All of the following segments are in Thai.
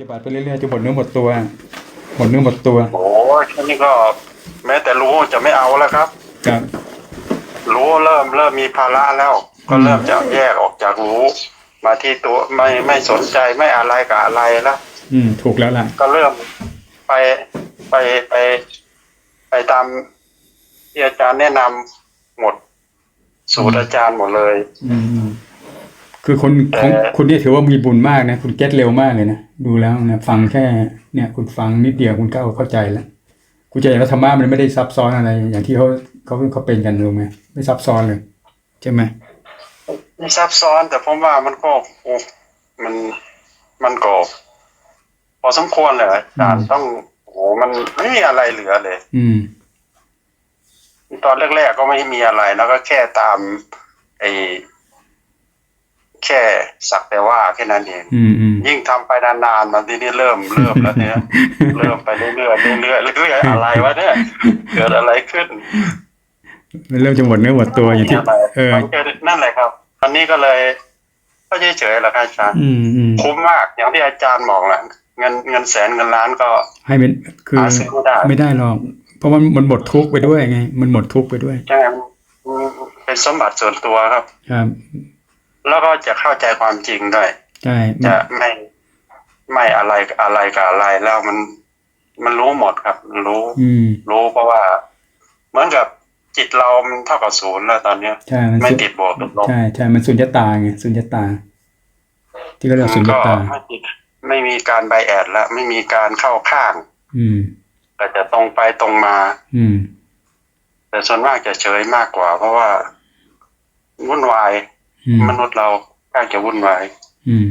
เรื่อยๆจนหมดเนื้อหมดตัวหมดเนื้อหมดตัวโอ้ยแค่นี้ก็ แม้แต่รู้จะไม่เอาแล้วครับ ครับ รู้เริ่มเริ่มมีภาระแล้ว ก็เริ่มจะแยกออกจากรู้ มาที่ตัวไม่ไม่สนใจไม่อะไรกับอะไรแล้วอืม ถูกแล้วล่ะ ก็เริ่มไปไปไป ไปตามที่อาจารย์แนะนำหมดสูตรอาจารย์หมดเลย อืม คือคนของเอ่อคุณเนี่ยถือว่ามีบุญมากนะ คุณเก็ตเร็วมากเลยนะ ดูแล้วนะ ฟังแค่เนี่ย คุณฟังนิดเดียวคุณก็เข้าใจแล้วคุณจะเห็นว่าธรรมะมันไม่ได้ซับซ้อนอะไร อย่างที่เขาเขาเขาเป็นกันรู้ไหมไม่ซับซ้อนเลย ใช่ไหมไม่ซับซ้อน แต่ผมว่ามันก็โอ้มันมันก็พอสมควรเลยอาจารย์ต้องโอ้โหมันไม่มีอะไรเหลือเลย อืม ตอนแรกๆก็ไม่มีอะไรแล้วก็แค่ตามไอ้ แค่สักแต่ว่าแค่นั้นเองอืมอืมยิ่งทำไปนานๆมันทีนี้เริ่มเริ่มแล้วเนี่ยเริ่มไปเรื่อยๆเรื่อยๆเรื่อยๆอะไรวะเนี่ยเกิดอะไรขึ้นมันเริ่มจะหมดเนื้อหมดตัวอย่างที่อะไรเออมันเกิดนั่นแหละครับตอนนี้ก็เลย ก็เฉยๆแหละครับอาจารย์อืมอืมคุ้มมากอย่างที่อาจารย์บอกแหละเงินเงินแสนเงินล้านก็ ให้มันคือหาซื้อไม่ได้ไม่ได้หรอกเพราะว่ามันหมดทุกข์ไปด้วยไง มันหมดทุกข์ไปด้วยใช่มันเป็นสมบัติส่วนตัวครับครับ แล้วก็จะเข้าใจความจริงด้วยใช่มันจะไม่ไม่อะไรอะไรกับอะไรแล้วมันมันรู้หมดครับ รู้อืมรู้เพราะว่า เหมือนกับจิตเรามันเท่ากับศูนย์แล้วตอนเนี้ยใช่มันไม่สุติดบวกติดลบใช่ใช่มันสุญญตาไงสุญญตา ที่เขาเรียกว่าสุญญก็ตาไม่ติดไม่มีการไบแอดแล้วไม่มีการเข้าข้าง อืม แต่จะตรงไปตรงมา อืม แต่ส่วนมากจะเฉยมากกว่า เพราะว่าวุ่นวายอื มมนุษย์เราค่อนข้างจะวุ่นวายอืม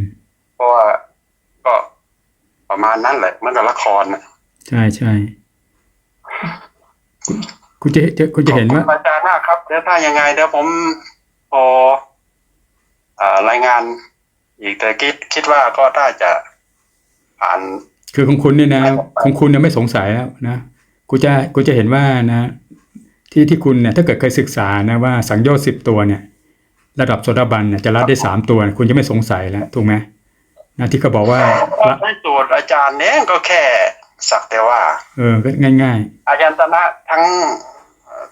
เพราะว่าก็ประมาณนั้นแหละเหมันกับละครน่ะใช่ใช่คุณคุณจะจะคุณจะเห็นว่าขอบคุณอาจารย์มากครับเดี๋ยวถ้ายังไงเดี๋ยวผมพออ่ารายงานอีกแต่คิดคิดว่าก็น่าจะผ่าน คือของคุณเนี่ยนะของคุณเนี่ยไม่สงสัยแล้วนะกูจะกูจะเห็นว่านะ ที่ที่คุณเนี่ยถ้าเกิดเคยศึกษานะว่าสังโยชน์สิบตัวเนี่ย ระดับโสดาบันเนี่ยจะละได้สามตัว คุณจะไม่สงสัยแล้วถูกไหมนะที่เขาบอกว่าก็ละได้สูตรอาจารย์เนี่ยก็แค่สักแต่ว่า เออก็ง่ายอาจารย์ตนะทั้ง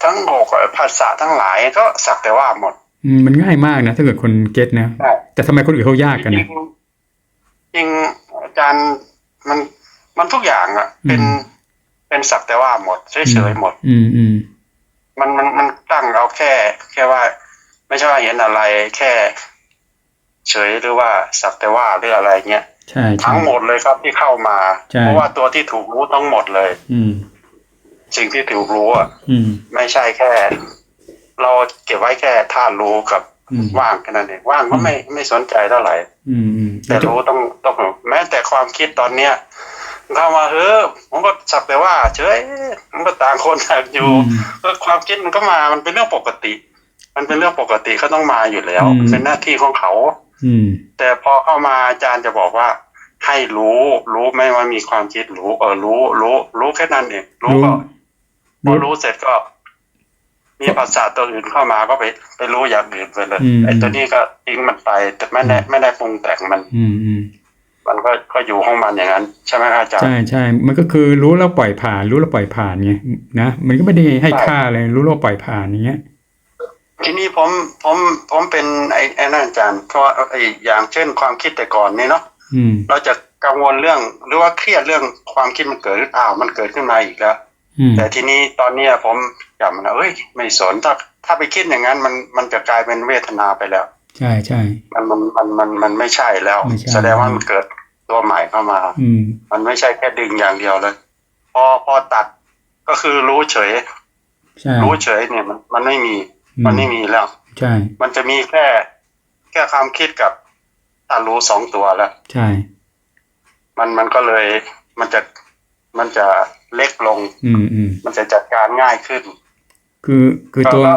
ทั้งหกภาษาทั้งหลายก็สักแต่ว่าหมดๆอืมมันง่ายมากนะ ถ้าเกิดคนเก็ตนะใช่แต่ทำไมคนอื่นเขายากกันจรินะงๆจริงอาจารย์มันมันทุกอย่างอะเป็นอืมเป็นสักแต่ว่าหมดเฉยๆหมด อืมอืมมันมันมันตั้งเอาแค่ แค่ว่า ไม่ใช่ว่าเห็นอะไรแค่เฉยหรือว่าสักแต่ว่าหรืออะไรเงี้ยใช่ใช่ทั้งหมดเลยครับที่เข้ามาใช่เพราะว่าตัวที่ถูกรู้ทั้งหมดเลย อืมสิ่งที่ถูกรู้อะอืมไม่ใช่แค่ เราเก็บไว้แค่ท่ารู้กับอืมว่างแค่นั้นเองว่างก็ไม่ไม่สนใจเท่าไหร่อืมอืมแต่รู้ต้องต้องแม้แต่ความคิดตอนเนี้ยเข้ามาเฮ้อผมก็สักแต่ว่า เฉยมันก็ต่างคนต่างอยู่อืมก็ความคิดมันก็มามันเป็นเรื่องปกติ มันเป็นเรื่องปกติก็ต้องมาอยู่แล้ว อืม เป็นหน้าที่ของเขา อืม แต่พอเข้ามาอาจารย์จะบอกว่า ให้รู้ รู้ไหมว่ามีความคิดรู้เออรู้ รู้ รู้แค่นั้นเองรู้รู้ก็พอรู้รู้เสร็จก็ มีภาษาตัวอื่นเข้ามาก็ไป ไปรู้อย่างอื่นไปเลยอืม ไอ้ตัวนี้ก็ทิ้งมันไป แต่ไม่ได้ไม่ได้ปรุงแต่งมัน อืมอืมมันก็ก็อยู่ของมันอย่างนั้น ใช่ไหมครับอาจารย์ ใช่ใช่มันก็คือรู้แล้วปล่อยผ่าน รู้แล้วปล่อยผ่านไงนะมันก็ไม่ได้ให้ใช่ค่าเลยรู้แล้วปล่อยผ่านอย่างเงี้ย ทีนี้ผมผมผมเป็นไอ้ไอ้นั่นอาจารย์เพราะว่าไอ้อย่างเช่นความคิดแต่ก่อนนี่เนาะอืม เราจะกังวลเรื่องหรือว่าเครียดเรื่องความคิดมันเกิดขึ้นอ้าวมันเกิดขึ้นมาอีกแล้ว อืม แต่ทีนี้ตอนเนี้ยผมจำนะเอ้ย ไม่สนถ้าถ้าไปคิดอย่างนั้นมันมันจะกลายเป็นเวทนาไปแล้ว ใช่ใช่ มันมันมันมันมันไม่ใช่แล้ว ไม่ใช่ แสดงว่ามันเกิดตัวใหม่เข้ามา อืม มันไม่ใช่แค่ดึงอย่างเดียวเลย พอพอตัดก็คือรู้เฉย ใช่ รู้เฉยเนี่ยมันมันไม่มีอื มันไม่มีแล้ว ใช่ มันจะมีแค่ แค่ความคิดกับถ้ารู้สองตัวแล้ว ใช่ มันมันก็เลยมันจะมันจะเล็กลง อืมอืมมันจะจัดการง่ายขึ้น คือคือตัวก็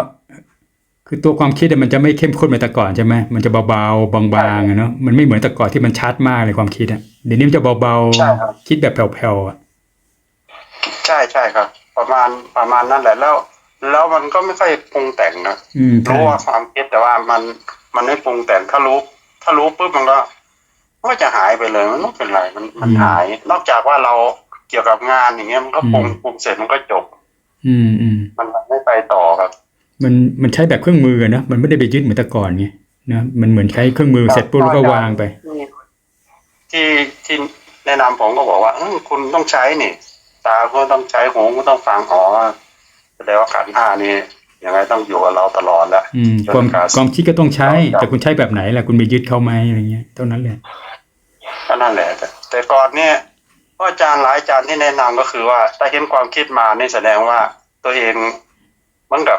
คือตัวความคิดเนี่ยมันจะไม่เข้มข้นเหมือนแต่ก่อนใช่ไหมมันจะเบาๆบางๆอะเนาะมันไม่เหมือนแต่ก่อนที่มันชัดมากเลยความคิดอะเดี๋ยวนี้มันจะเบาใช่ครับๆคิดแบบแผ่วๆอะใช่ใช่ครับ ประมาณประมาณนั้นแหละแล้ว แล้วมันก็ไม่ค่อยปรุงแต่งนะอืมใช่รู้ว่าความคิดแต่ว่ามันมันไม่ปรุงแต่งถ้ารู้ ถ้ารู้ปุ๊บมันก็มันก็จะหายไปเลยมันไม่เป็นไรมันมันอืมหาย นอกจากว่าเราเกี่ยวกับงานอย่างเงี้ยมันก็ปรุงอืมปรุงเสร็จมันก็จบ อืมอืมมันไม่ไปต่อครับ มันมันใช้แบบเครื่องมืออะนะมันไม่ได้ไปยึดเหมือนแต่ก่อนไงนะมันเหมือนใช้เครื่องมือเสร็จปุ๊บแล้วก็วางไป ที่ที่แนะนำผมก็บอกว่าเออคุณต้องใช้นี่ ตาก็ต้องใช้หูก็ต้องฟังอ๋อ แสดงว่าขันธ์ห้านี่ยังไงต้องอยู่กับเราตลอดแหละอืมจนความกว่าความคิดก็ต้องใช้ครับแต่คุณใช้แบบไหนล่ะคุณไปยึดเขาไหมอะไรเงี้ยเท่านั้นแหละก็นั่นแหละ แต่แต่ก่อนเนี่ยก็อาจารย์หลายอาจารย์ที่แนะนำก็คือว่าถ้าเห็นความคิดมานี่แสดงว่าตัวเองเหมือนกับ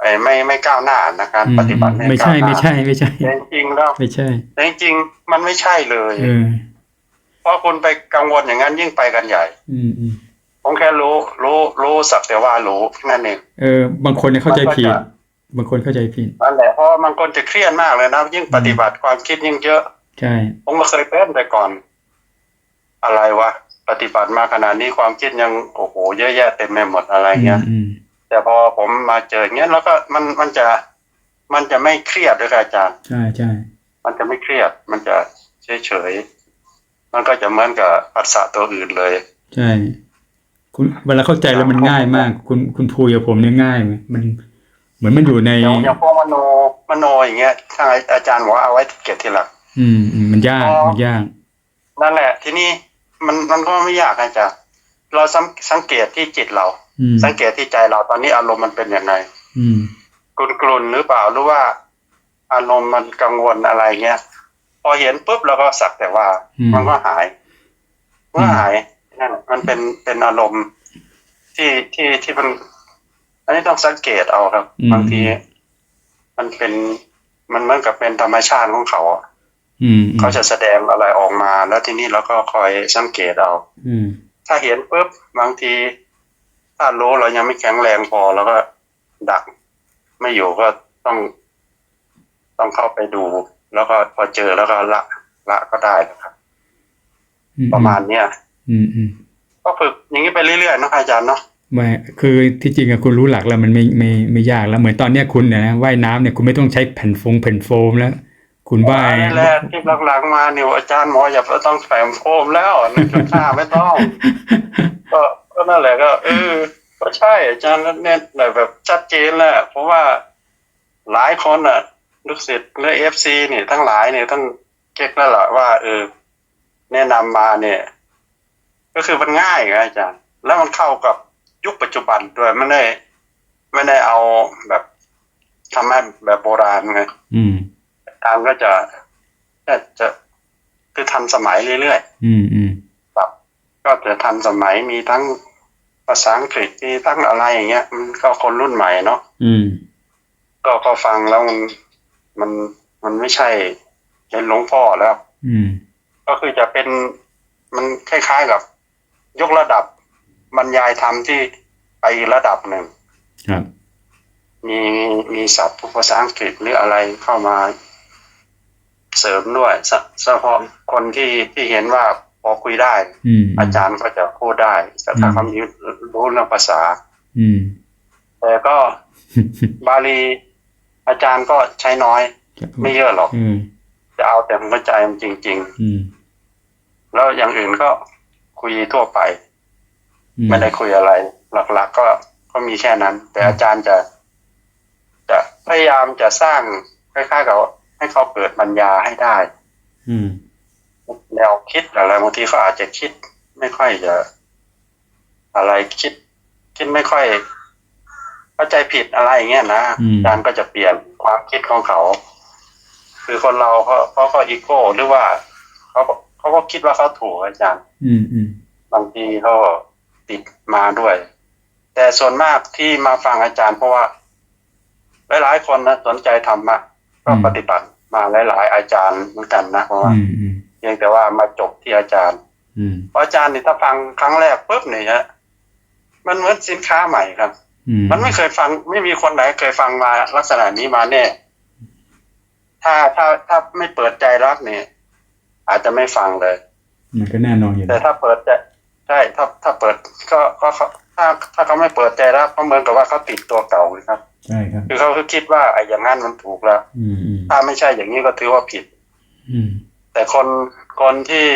ไอ้ไม่ไม่ก้าวหน้านะการอืมปฏิบัติไม่ใช่ก้าวหน้าไม่ใช่ไม่ใช่แต่จริงๆแล้วไม่ใช่แต่จริงๆมันไม่ใช่เลยเออเพราะคุณไปกังวลอย่างนั้นยิ่งไปกันใหญ่ อืมอืม ผมแค่รู้รู้รู้สักแต่ว่ารู้นั่นเองเออบางคนเนี่ยเข้าใจผิดมันก็จะบางคนเข้าใจผิดนั่นแหละเพราะว่าบางคนจะเครียดมากเลยนะยิ่งปฏิบัติความคิดยิ่งเยอะ ใช่ ผมก็เคยเป็นแต่ก่อน อะไรวะปฏิบัติมาขนาดนี้ความคิดยังโอ้โหเยอะแยะเต็มไปหมดอะไรเงี้ยอืมแต่พอผมมาเจออย่างเงี้ยแล้วก็มันมันจะมันจะไม่เครียดด้วยครับอาจารย์ใช่ใช่มันจะไม่เครียด มันจะเฉยเฉยๆมันก็จะเหมือนกับภาษาตัวอื่นเลย ใช่ คุณเวลาเข้าใจแล้วมันง่ายมาก คุณคุณพูกับผมเนี่ยง่ายไหมมันเหมือนมันอยู่ในอย่างอย่างพวกมโนมโนอย่างเงี้ยทางอาจารย์บอกว่าเอาไว้เก็บทีหลังอืมอืมมันยากมันยากนั่นแหละ ทีนี้มันมันก็ไม่ยากอาจารย์เราสังสังเกตที่จิตเราอืมสังเกตที่ใจเราตอนนี้อารมณ์มันเป็นยังไงอืมกลุนกลุนหรือเปล่าหรือว่า อารมณ์มันกังวลอะไรเงี้ย พอเห็นปุ๊บเราก็สักแต่ว่าอืมมันก็หายมันก็อืมหาย นั่นมันเป็นเป็นอารมณ์ที่ที่ที่มัน อันนี้ต้องสังเกตเอาครับบางที มันเป็นมันเหมือนกับเป็นธรรมชาติของเขาอะอืมอืมเขาจะแสดงอะไรออกมา แล้วทีนี้เราก็คอยสังเกตเอา อืม ถ้าเห็นปุ๊บบางทีถ้ารู้เรายังไม่แข็งแรงพอแล้วก็ดักไม่อยู่ก็ต้อง ต้องเข้าไปดู แล้วก็พอเจอแล้วก็ละละก็ได้นะครับอืประมาณเนี้ย อืมอืมก็ฝึกอย่างนี้ไปเรื่อยๆเนอะอาจารย์เนาะไม่คือที่จริงอะคุณรู้หลักแล้วมันไม่ไม่ไม่ยากแล้ว เหมือนตอนเนี้ยคุณเนี่ยนะว่ายน้ำเนี่ยคุณไม่ต้องใช้แผ่นฟงแผ่นโฟมแล้ว คุณว่ายนี่แหละที่หลังๆมาเนี่ยอาจารย์หมออย่าต้องแฝงโฟมแล้วหนึ่งจุดห้าไม่ต้องก็ก็นั่นแหละก็เออก็ใช่อาจารย์เนี่ยแบบชัดเจนแหละเพราะว่าหลายคนอะลูกศิษย์และเอฟซีเนี่ยทั้งหลายเนี่ยทั้งเก๊กแล้วล่ะว่าเออแนะนำมาเนี่ย ก็คือมันง่ายไงอาจารย์ แล้วมันเข้ากับยุคปัจจุบันด้วยไม่ได้ไม่ได้เอาแบบทำให้แบบโบราณไงอืมตามก็จะจะจะคือทันสมัยเรื่อยๆ อืมอืมแบบก็จะทันสมัยมีทั้งภาษาอังกฤษมีทั้งอะไรอย่างเงี้ย มันก็คนรุ่นใหม่เนาะอืม ก็ก็ฟังแล้วมันมันมันไม่ใช่เป็นหลวงพ่อแล้ว อืม ก็คือจะเป็นมันคล้ายๆกับ ยกระดับบรรยายธรรมที่ไปอีกระดับหนึ่งครับ มีมีศัพท์ภาษาอังกฤษหรืออะไรเข้ามาเสริมด้วยสเฉพาะคนที่ที่เห็นว่าพอคุยได้อืมอาจารย์ก็จะพูดได้แต่ถ้าเขามีรู้เรื่องภาษาอืมแต่ก็บาลีอาจารย์ก็ใช้น้อย ไม่เยอะหรอกอืมจะเอาแต่หัวใจมันจริงอืมๆแล้วอย่างอื่นก็ คุยทั่วไปอืมไม่ได้คุยอะไร หลักๆก็ก็มีแค่นั้น แต่อาจารย์จะ จะพยายามจะสร้างคล้ายๆกับให้เขาเกิดปัญญาให้ได้ อืมแนวคิดอะไรบางทีเขาอาจจะคิด ไม่ค่อยจะ อะไรคิด คิดไม่ค่อยเข้าใจผิดอะไรอย่างเงี้ยนะอาจารย์ก็จะเปลี่ยนความคิดของเขา คือคนเราเขาเขาก็อีโก้หรือว่าเขา เขาก็คิดว่าเขาถูกอาจารย์ อืมอืมบางทีเขาติดมาด้วย แต่ส่วนมากที่มาฟังอาจารย์เพราะว่า หลายๆคนนะสนใจธรรมะก็ปฏิบัติมาหลาย ๆ อาจารย์เหมือนกันนะเพราะว่าอืมอืมเพียงแต่ว่ามาจบที่อาจารย์อืมเพราะอาจารย์นี่ถ้าฟังครั้งแรกปุ๊บเนี่ยฮะมันเหมือนสินค้าใหม่ครับอืมมันไม่เคยฟัง ไม่มีคนไหนเคยฟังมาลักษณะนี้มาแน่ ถ้าถ้าถ้าไม่เปิดใจรับเนี่ย อาจจะไม่ฟังเลยมันก็แน่นอนอยู่แต่แล้วถ้าเปิดใจใช่ถ้าถ้าเปิดก็ก็เขาถ้าถ้าเขาไม่เปิดใจรับก็เหมือนกับว่าเขาติดตัวเก่าเลยครับใช่ครับ คือเขาคือคิดว่าไอ้อย่างนั้นมันถูกแล้วอืมอืมถ้าไม่ใช่อย่างนี้ก็ถือว่าผิด อืม แต่คนคนที่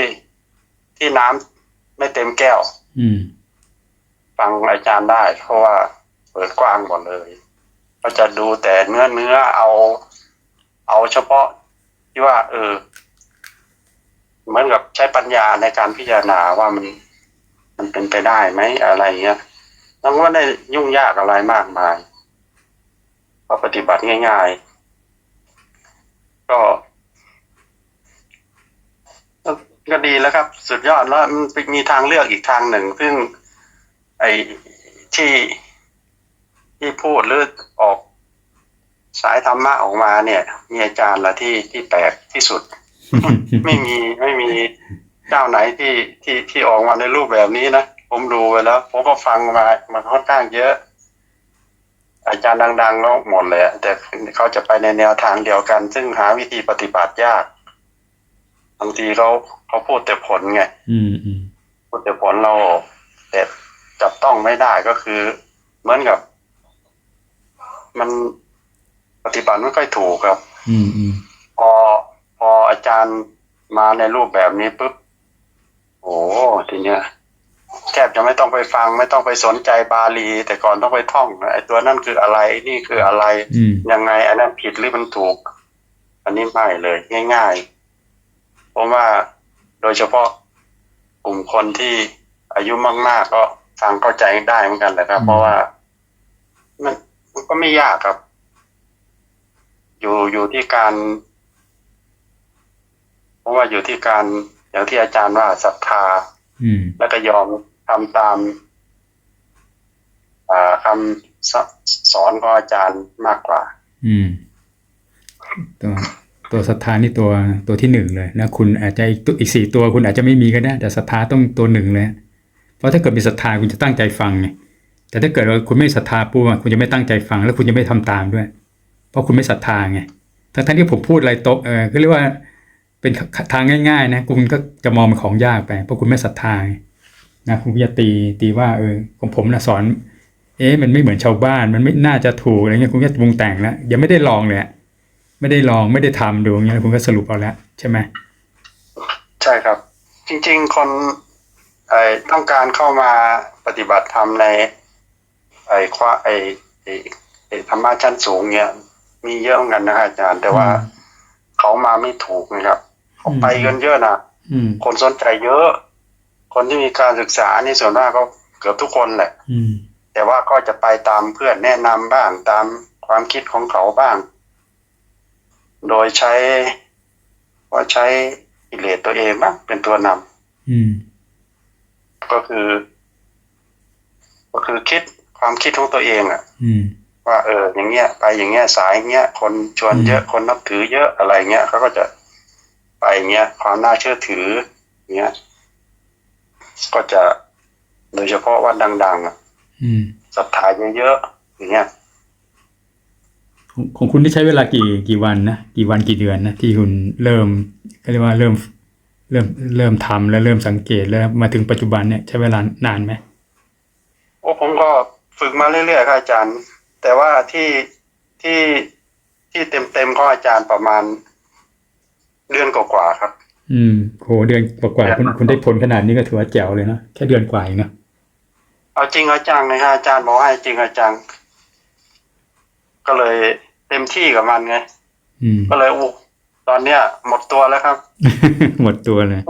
ที่น้ำไม่เต็มแก้ว อืม ฟังอาจารย์ได้ เพราะว่าเปิดกว้างหมดเลย ก็จะดูแต่เนื้อเนื้อเอา เอาเฉพาะที่ว่า เออ เหมือนกับใช้ปัญญาในการพิจารณาว่ามัน มันเป็นไปได้ไหมอะไรเงี้ยแล้วก็ไม่ได้ยุ่งยากอะไรมากมายก็ปฏิบัติง่าย ๆ ก็ก็ก็ดีแล้วครับ สุดยอดแล้วมันมีทางเลือกอีกทางหนึ่ง ซึ่ง ไอ้ที่ที่พูดหรือออกสายธรรมะออกมาเนี่ย มีอาจารย์ละที่ที่แปลกที่สุด ไม่มีไม่มีเจ้าไหนที่ที่ที่ออกมาในรูปแบบนี้นะผมดูไปแล้ว ผมก็ฟังมามาค่อนข้างเยอะ อาจารย์ดังๆก็หมดเลยอะแต่เขาจะไปในแนวทางเดียวกัน ซึ่งหาวิธีปฏิบัติยากบางทีเขาเขาพูดแต่ผลไงอืมอืมพูดแต่ผลเราแต่จับต้องไม่ได้ก็คือ เหมือนกับ มันปฏิบัติไม่ค่อยถูกครับ อืมอืมพอพออา จารย์มาในรูปแบบนี้ปุ๊บโอ้ทีเนี้ยแทบจะไม่ต้องไปฟังไม่ต้องไปสนใจบาลี แต่ก่อนต้องไปท่องไอ้ตัวนั่นคืออะไรนี่คืออะไรอืมยังไงอันนั้นผิดหรือมันถูก อันนี้ไม่เลย ง่ายๆผมว่าโดยเฉพาะกลุ่มคนที่อายุมาก ๆ ก็ฟังเข้าใจได้เหมือนกันแหละครับ เพราะว่า มันมันก็ไม่ยากครับ อยู่อยู่ที่การ เพราะว่าอยู่ที่การอย่างที่อาจารย์ว่าศรัทธา อืม แล้วก็ยอมทำตามอ่าคำสสอนของอาจารย์มากกว่า อืม ตัวตัวศรัทธานี่ตัวตัวที่หนึ่งเลยนะคุณอาจจะอีกตัวอีกสี่ตัวคุณอาจจะไม่มีก็ได้ แต่ศรัทธาต้องตัวหนึ่งเลยเพราะถ้าเกิดมีศรัทธาคุณจะตั้งใจฟังไงแต่ถ้าเกิดว่าคุณไม่ศรัทธาปุ๊บอะคุณจะไม่ตั้งใจฟัง แล้วคุณจะไม่ทำตามด้วย เพราะคุณไม่ศรัทธาไงทั้งทั้งที่ผมพูดอะไรโตะเออก็เรียกว่า เป็นทางง่ายๆนะคุณก็จะมองเป็นของยากไปเพราะคุณไม่ศรัทธาไงนะคุณก็จะตีตีว่าเออของผมนะสอน เอ๊ะมันไม่เหมือนชาวบ้าน มันไม่น่าจะถูกอะไรเงี้ยคุณก็ปรุงแต่งแล้วยังไม่ได้ลองเลยอะไม่ได้ลองไม่ได้ทำดูอย่างเงี้ยคุณก็สรุปเอาแล้วใช่ไหมใช่ครับ จริง ๆ คนไอ้ต้องการเข้ามาปฏิบัติธรรมใน ไอ้ควาไอ้ไอ้ไอ้ธรรมะชั้นสูงเนี่ยมีเยอะเหมือนกันนะครับอาจารย์ แต่ว่าเขามาไม่ถูกนะครับ เขาไปกันเยอะนะอืมคนสนใจเยอะ คนที่มีการศึกษานี่ส่วนมากก็เกือบทุกคนแหละอืมแต่ว่าก็จะไปตามเพื่อนแนะนำบ้างตามความคิดของเขาบ้าง โดยใช้ว่าใช้กิเลสตัวเองบ้างเป็นตัวนำอืมก็คือ ก็คือคิดความคิดของตัวเองอะอืมว่าเออ อย่างเงี้ย ไปอย่างเงี้ยสายอย่างเงี้ยคนชวนเยอะคนนับถือเยอะอะไรเงี้ยเขาก็จะ ไปอย่างเงี้ยความน่าเชื่อถืออย่างเงี้ย ก็จะโดยเฉพาะวัดดัง ๆอะอืมศรัทธาเยอะๆอย่างเงี้ยของของคุณที่ใช้เวลากี่กี่วันนะกี่วันกี่เดือนนะที่คุณเริ่มก็เรียกว่าเริ่มเริ่มเริ่มทำแล้วเริ่มสังเกตแล้วมาถึงปัจจุบันเนี่ยใช้เวลานานไหมโอ้ผมก็ฝึกมาเรื่อยๆครับอาจารย์ แต่ว่าที่ที่ที่เต็มๆของอาจารย์ประมาณ เดือนกว่าๆครับ อืมโหเดือนกว่าๆคุณคุณได้ผลขนาดนี้ก็ถือว่าแจ๋วเลยเนอะแค่เดือนกว่าเองเนอะเอาจริงเอาจังเลยฮะอาจารย์บอกให้จริงเอาจัง ก็เลยเต็มที่กับมันไงอืมก็เลยอู้ตอนเนี้ย หมดตัวแล้วครับ หมดตัวเลย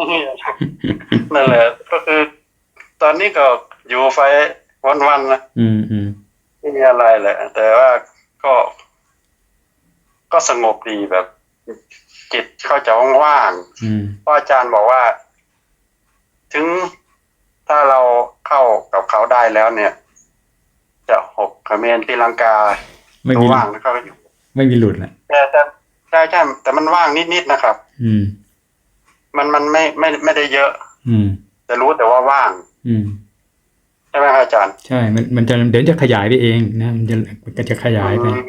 นั่นแหละก็คือ ตอนนี้ก็อยู่ไฟวันๆนะอืมอืมไม่มีอะไรแหละ แต่ว่าก็ ก็สงบดีแบบ จิตเขาจะว่างๆอืมเพราะอาจารย์บอกว่า ถึงถ้าเราเข้ากับเขาได้แล้วเนี่ย จะหกเขมรตีลังกาไม่ตัวมีว่างแล้วก็อยู่ ไม่มีหลุดแหละแต่แต่ใช่ใช่แต่มันว่างนิดๆนะครับ อืม มันมันไม่ไม่ไม่ได้เยอะ อืม แต่รู้แต่ว่าว่าง อืมใช่ไหมครับอาจารย์ ใช่ มันมันจะเดี๋ยวจะขยายไปเองนะ มันจะมันก็จะขยายไปอืม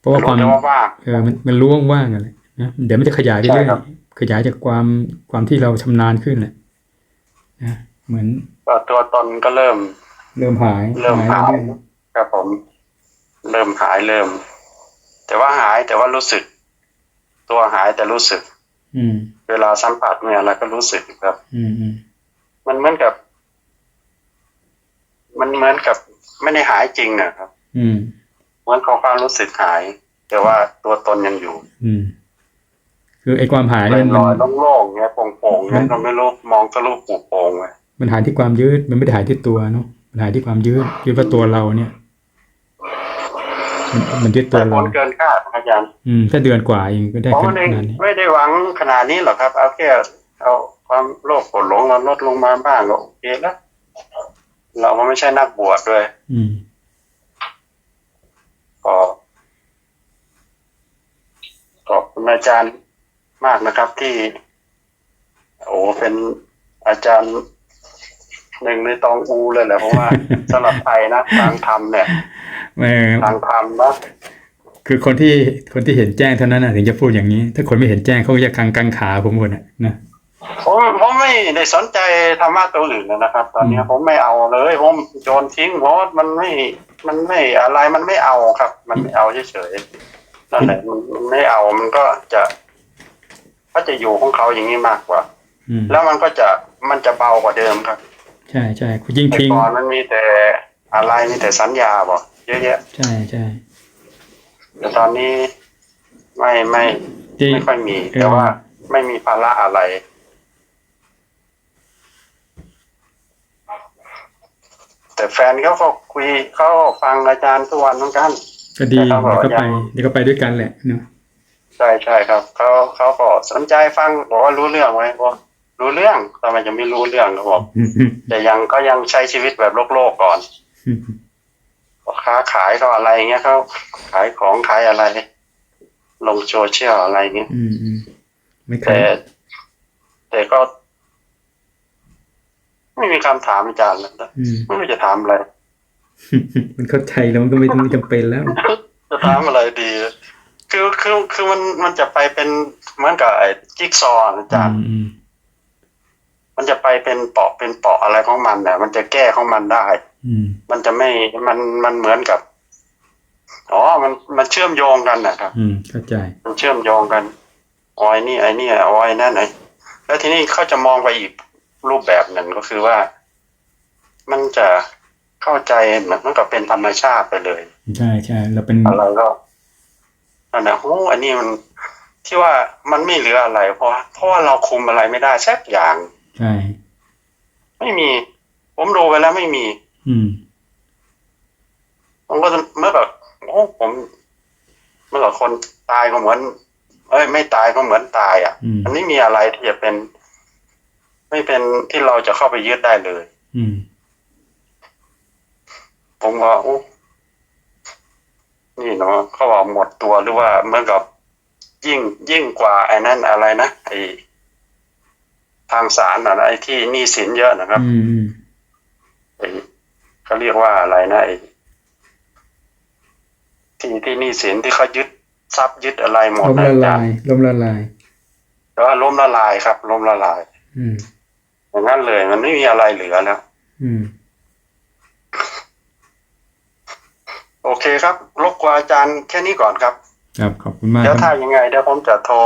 เพราะว่าความรู้แต่ว่าว่างเออมันมันรู้ว่างๆอะไร นะเดี๋ยวมันจะขยายไปเรื่อยใช่ครับขยายจากความความที่เราชำนาญขึ้นแหละนะเหมือนก็ตัวตนก็เริ่ม เริ่มหาย เริ่มหายเรื่อยครับผม เริ่มหายเริ่ม แต่ว่าหายแต่ว่ารู้สึก ตัวหายแต่รู้สึกๆอืม เวลาสัมผัสเนี่ยอะไรก็รู้สึกครับอืมอืมมันเหมือนกับ มันเหมือนกับไม่ได้หายจริงนะครับ อืมเหมือนของความรู้สึกหาย แต่ว่าตัวตนยังอยู่ อืม คือไอ้ความหายลเนี่ยมันอยๆโล่งๆเงี้ยโป่งๆเงี้ยเราไม่รู้มองทะลุปูโป่งเลยมันหายที่ความยืด มันไม่ได้หายที่ตัวเนาะมันหายที่ความยืดยืดว่าตัวเราเนี่ย มันมันยึดตัแต่วผเราลเกินคาดอาจารย์อืมแค่เดือนกว่าเองก็ได้ผมขไม่ได้นาดนี้ไม่ได้หวังขนาดนี้หรอกครับ เอาแค่เอาความโลภโกรธหลงเราลดลงมาบ้างก็โอเคแล้วเราก็ไม่ใช่นักบวชด้วย อืมก็ขอบคุณอาจารย์ มากนะครับที่ โอ้เป็นอาจารย์หนึ่งในตองอูเลยแหละเพราะว่าสำหรับไทยนะทางธรรมเนี่ยเออทางธรรมนะคือคนที่คนที่เห็นแจ้งเท่านั้นนะถึงจะพูดอย่างนี้ ถ้าคนไม่เห็นแจ้งเขาก็จะกังกังขาผมหมดอะนะผมผมไม่ได้สนใจธรรมะตัวอื่นเลยนะครับ ตอนเนี้ยอืมผมไม่เอาเลยผมโยนทิ้งเพราะมันไม่มันไม่อะไรมันไม่เอาครับ มันไม่เอาเฉยๆนั่นแหละมันมันไม่เอามันก็จะ ก็จะอยู่ของเขาอย่างนี้มากกว่า อืมแล้วมันก็จะมันจะเบากว่าเดิมครับใช่ใช่คุณยิ่งแต่ทิ้ง ก่อนมันมีแต่อะไรมีแต่สัญญาบอกเยอะแยะใช่ใช่แต่ตอนนี้ไม่ไม่ที่ไม่ค่อยมี เออ แต่ว่าไม่มีภาระอะไร แต่แฟนเขาก็คุยเขาก็ฟังอาจารย์ทุกวันเหมือนกัน ก็ดีแต่เดี๋เขายวบอกก็ไปยังเดี๋ยวก็ไปด้วยกันแหละเนาะ ใช่ใช่ครับเขาเขาก็สนใจฟังบอกว่ารู้เรื่องไหมบอกรู้เรื่องทำไมจะไม่รู้เรื่องเขาบอกอืมอืมแต่ยังก็ยังใช้ชีวิตแบบโลกโลกๆก่อนอืมค้าขายเขาอะไรเงี้ยเขาขายของขายอะไร ลงโซเชียลอะไรเงี้ยอืมอืมไม่เคแต่ยแต่ก็ ไม่มีคำถามอาจารย์เลยนะอืมไม่รู้จะถามอะไรมันเข้าใจแล้วมันก็ไม่ไม่จำเป็นแล้ว จะถามอะไรดี คือคือคือมันมันจะไปเป็นเหมือนกับไอ้จิ๊กซอว์อาจารย์ อืมมันจะไปเป็นเปาะเป็นเปาะอะไรของมันเนี่ยมันจะแก้ของมันได้ อืมมันจะไม่มันมันเหมือนกับอ๋อมันมันเชื่อมโยงกันนะครับ อืมเข้าใจ มันเชื่อมโยงกันออยนี่ไอ้นี่ออยนั่นไอ้แล้วทีนี้เขาจะมองไปอีกรูปแบบหนึ่งก็คือว่า มันจะเข้าใจเหมือนมันกับเป็นธรรมชาติไปเลย ใช่ใช่เราเป็นอะไรก็ นั่นนะโอ้อันนี้มันที่ว่ามันไม่เหลืออะไร เพราะเพราะว่าเราคุมอะไรไม่ได้สักอย่าง ใช่ ไม่มี ผมดูไปแล้วไม่มี อืมผมก็จะเมื่อแบบโอ้ผม เมื่อกับคนตายก็เหมือน เอ้ย ไม่ตายก็เหมือนตายอะอืมมันไม่มีอะไรที่จะเป็น ไม่เป็นที่เราจะเข้าไปยึดได้เลย อืมผมก็โอ้ นี่เนาะเขาบอกหมดตัวหรือว่าเหมื่อนกับยิ่งยิ่งกว่าไอ้นั่นอะไรนะไอ้ทางศาลอะไอ้ที่หนี้สินเยอะนะครับอืมอืมไอ้เขาเรียกว่าอะไรนะไอ้ที่ที่หนี้สินที่เขายึดทรัพย์ยึดอะไรหมดล้มนะละอาจาลารยย์ล้มละลายแต่ว่าล้มละลายครับล้มละลาย อืมอย่างนั้นเลย มันไม่มีอะไรเหลือแล้ว อืม โอเคครับรบกวนอาจารย์แค่นี้ก่อนครับ ครับขอบคุณมากเดี๋ยวคถ้ารับยังไงเดี๋ยวผมจะโทร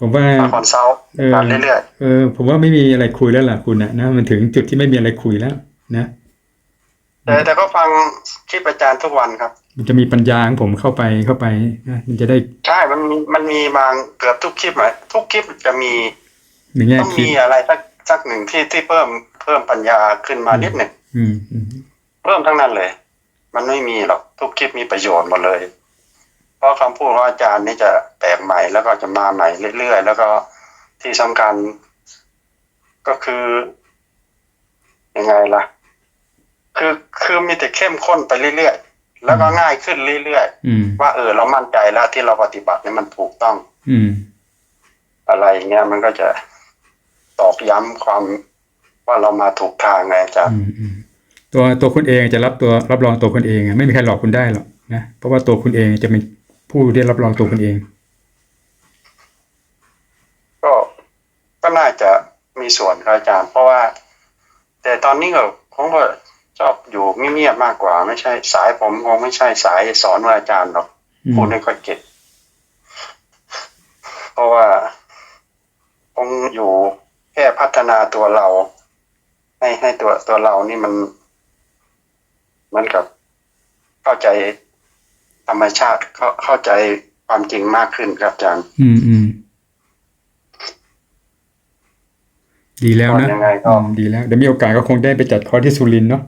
ผมว่ามาคอนซัลท์เออกันเรื่อยเออผมว่าไม่มีอะไรคุยแล้วล่ะคุณนะนะ มันถึงจุดที่ไม่มีอะไรคุยแล้ว นะๆแต่แต่ก็ฟังคลิปอาจารย์ทุกวันครับ มันจะมีปัญญาของผมเข้าไปเข้าไปนะมันจะได้ใช่มันมีมันมีบางเกือบทุกคลิปอะทุกคลิปจะมีในแง่ต้องคิดมีอะไรสักสักหนึ่งที่ที่เพิ่มเพิ่มปัญญาขึ้นมานิดหนึ่งอืมอืมเพิ่มทั้งนั้นเลย มันไม่มีหรอกทุกคลิปมีประโยชน์หมดเลย เพราะคำพูดของอาจารย์นี่จะแปลกใหม่แล้วก็จะมาใหม่เรื่อยๆแล้วก็ที่สำคัญก็คือยังไงล่ะ คือคือมีแต่เข้มข้นไปเรื่อยๆแล้วก็ง่ายขึ้นเรื่อยอืมๆว่าเออเรามั่นใจแล้วที่เราปฏิบัติเนี่ยมันถูกต้อง อืม อะไรอย่างเงี้ยมันก็จะตอกย้ำความว่าเรามาถูกทางไงอาจารย์อืมอืม ตัวตัวคุณเองจะรับตัวรับรองตัวคุณเองอะไม่มีใครหลอกคุณได้หรอกนะเพราะว่าตัวคุณเองจะเป็นผู้ที่รับรองตัวคุณเอง ก็ก็น่าจะมีส่วนครับอาจารย์ เพราะว่า แต่ตอนนี้ก็ผมก็ชอบอยู่เงียบๆมากกว่า ไม่ใช่ สายผมคงไม่ใช่สายสอนว่าอาจารย์หรอกอืมพูดไม่ค่อยเก็ตเพราะว่าคงอยู่แค่พัฒนาตัวเรา ให้ให้ตัวตัวเรานี่มัน เหมือนกับเข้าใจธรรมชาติเข้าเข้าใจความจริงมากขึ้นครับอาจารย์ อืมอืมดีแล้วนะยังไงก็อืมดีแล้วเดี๋ยวมีโอกาสก็คงได้ไปจัดคอร์สที่สุรินทร์เนาะ